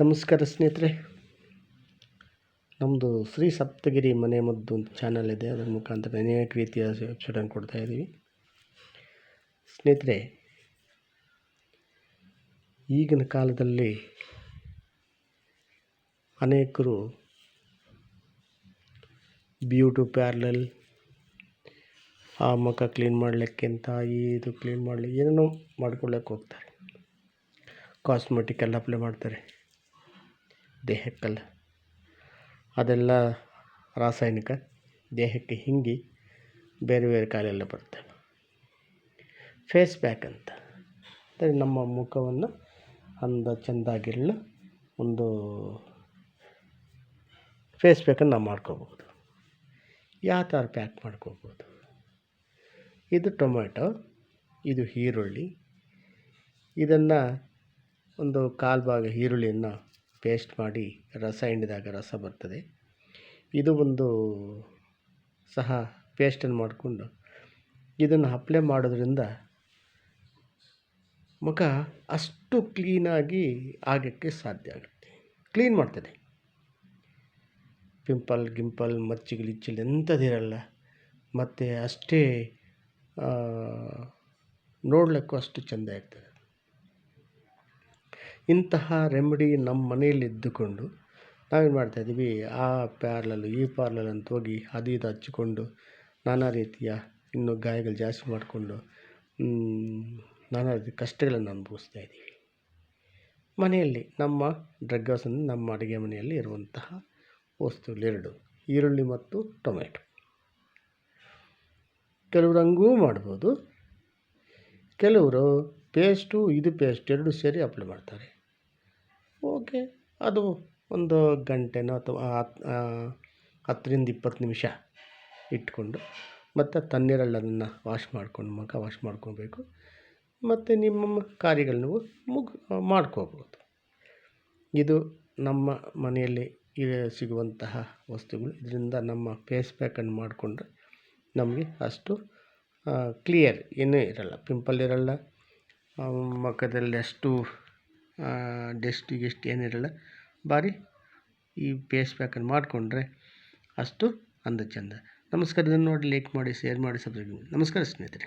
ನಮಸ್ಕಾರ ಸ್ನೇಹಿತರೆ. ನಮ್ಮದು ಶ್ರೀ ಸಪ್ತಗಿರಿ ಮನೆ ಮದ್ದು ಅಂತ ಚಾನಲ್ ಇದೆ. ಅದರ ಮುಖಾಂತರ ಅನೇಕ ರೀತಿಯ ಶಿಕ್ಷಣ ಕೊಡ್ತಾ ಇದ್ದೀವಿ. ಸ್ನೇಹಿತರೆ, ಈಗಿನ ಕಾಲದಲ್ಲಿ ಅನೇಕರು ಬ್ಯೂಟಿ ಪ್ಯಾರ್ಲಲ್ ಆ ಮುಖ ಕ್ಲೀನ್ ಮಾಡಲಿಕ್ಕಿಂತ ಇದು ಕ್ಲೀನ್ ಮಾಡಲಿ, ಏನೇನೋ ಮಾಡ್ಕೊಳ್ಳೋಕೆ ಹೋಗ್ತಾರೆ. ಕಾಸ್ಮೆಟಿಕ್ ಎಲ್ಲ ಅಪ್ಲೈ ಮಾಡ್ತಾರೆ. ದೇಹಕ್ಕೆಲ್ಲ. ಅದೆಲ್ಲ ರಾಸಾಯನಿಕ ದೇಹಕ್ಕೆ ಹಿಂಗಿ ಬೇರೆ ಬೇರೆ ಕಾಯಿಲೆಲ್ಲ ಬರುತ್ತೆ. ಫೇಸ್ ಪ್ಯಾಕ್ ಅಂತ. ಅಂದರೆ ನಮ್ಮ ಮುಖವನ್ನು ಅಂದ ಚೆಂದಾಗಿರಲು ಒಂದು ಫೇಸ್ ಪ್ಯಾಕನ್ನು ನಾವು ಮಾಡ್ಕೋಬೋದು. ಯಾವ ಥರ ಪ್ಯಾಕ್ ಮಾಡ್ಕೋಬೋದು? ಇದು ಟೊಮೆಟೊ ಇದು ಈರುಳ್ಳಿ. ಇದನ್ನು ಒಂದು ಕಾಲು ಭಾಗ ಈರುಳ್ಳಿಯನ್ನು ಪೇಸ್ಟ್ ಮಾಡಿ ರಸ ಹಿಂಡಿದಾಗ ರಸ ಬರ್ತದೆ. ಇದು ಒಂದು ಸಹ ಪೇಸ್ಟನ್ನು ಮಾಡಿಕೊಂಡು ಇದನ್ನು ಅಪ್ಲೈ ಮಾಡೋದ್ರಿಂದ ಮುಖ ಅಷ್ಟು ಕ್ಲೀನಾಗಿ ಆಗೋಕ್ಕೆ ಸಾಧ್ಯ ಆಗುತ್ತೆ. ಕ್ಲೀನ್ ಮಾಡ್ತದೆ. ಪಿಂಪಲ್ ಗಿಂಪಲ್ ಮಚ್ಚು ಗಿಚ್ಚಲು ಎಂಥದ್ದಿರಲ್ಲ ಮತ್ತು ಅಷ್ಟೇ ನೋಡಲಿಕ್ಕೂ ಅಷ್ಟು ಚೆಂದ ಇರ್ತದೆ ಇಂತಹ ರೆಮಿಡಿ ನಮ್ಮ ಮನೆಯಲ್ಲಿ ಇದ್ದುಕೊಂಡು ನಾವೇನು ಮಾಡ್ತಾಯಿದ್ದೀವಿ ಆ ಪ್ಯಾರ್ಲಲ್ಲು ಈ ಪಾರ್ಲಲ್ಲಿ ಅಂತ ಹೋಗಿ ಅದು ಇದು ಹಚ್ಚಿಕೊಂಡು ನಾನಾ ರೀತಿಯ ಇನ್ನೂ ಗಾಯಗಳು ಜಾಸ್ತಿ ಮಾಡಿಕೊಂಡು ನಾನಾ ರೀತಿ ಕಷ್ಟಗಳನ್ನು ಅನುಭವಿಸ್ತಾ ಇದ್ದೀವಿ. ಮನೆಯಲ್ಲಿ ನಮ್ಮ ಡ್ರಗ್ ಹೌಸ್ ನಮ್ಮ ಅಡುಗೆ ಮನೆಯಲ್ಲಿ ಇರುವಂತಹ ವಸ್ತುಗಳೆರಡು ಈರುಳ್ಳಿ ಮತ್ತು ಟೊಮೆಟೊ ಕೆಲವರು ಹಂಗೂ ಮಾಡ್ಬೋದು, ಕೆಲವರು ಪೇಸ್ಟು ಇದು ಪೇಸ್ಟ್ ಎರಡು ಸೇರಿ ಅಪ್ಲೈ ಮಾಡ್ತಾರೆ. ಓಕೆ. ಅದು ಒಂದು ಗಂಟೆನೋ ಅಥವಾ ಹತ್ತರಿಂದ ಇಪ್ಪತ್ತು ನಿಮಿಷ ಇಟ್ಕೊಂಡು ಮತ್ತು ತಣ್ಣೀರಲ್ಲಿ ಅದನ್ನು ವಾಶ್ ಮಾಡ್ಕೊಂಡು ಮುಖ ವಾಶ್ ಮಾಡ್ಕೊಬೇಕು. ಮತ್ತು ನಿಮ್ಮ ಕಾರ್ಯಗಳು ನೀವು ಮುಗ್ ಮಾಡ್ಕೋಬೋದು. ಇದು ನಮ್ಮ ಮನೆಯಲ್ಲಿ ಸಿಗುವಂತಹ ವಸ್ತುಗಳು. ಇದರಿಂದ ನಮ್ಮ ಫೇಸ್ ಪ್ಯಾಕನ್ನು ಮಾಡಿಕೊಂಡ್ರೆ ನಮಗೆ ಅಷ್ಟು ಕ್ಲಿಯರ್ ಏನೂ ಇರಲ್ಲ. ಪಿಂಪಲ್ ಇರಲ್ಲ. ಮುಖದಲ್ಲಿ ಅಷ್ಟು ಡೆಸ್ಟ್ ಗಿಸ್ಟ್ ಏನಿರಲ್ಲ, ಬಾರಿ ಈ ಪೇಸ್ ಪ್ಯಾಕನ್ನು ಮಾಡಿಕೊಂಡ್ರೆ ಅಷ್ಟು ಅಂದ ಚೆಂದ ನಮಸ್ಕಾರ, ಇದನ್ನು ನೋಡಿ ಲೈಕ್ ಮಾಡಿ ಶೇರ್ ಮಾಡಿ ಸಬ್ಸ್ಕ್ರೈಬ್ ನಮಸ್ಕಾರ ಸ್ನೇಹಿತರೆ.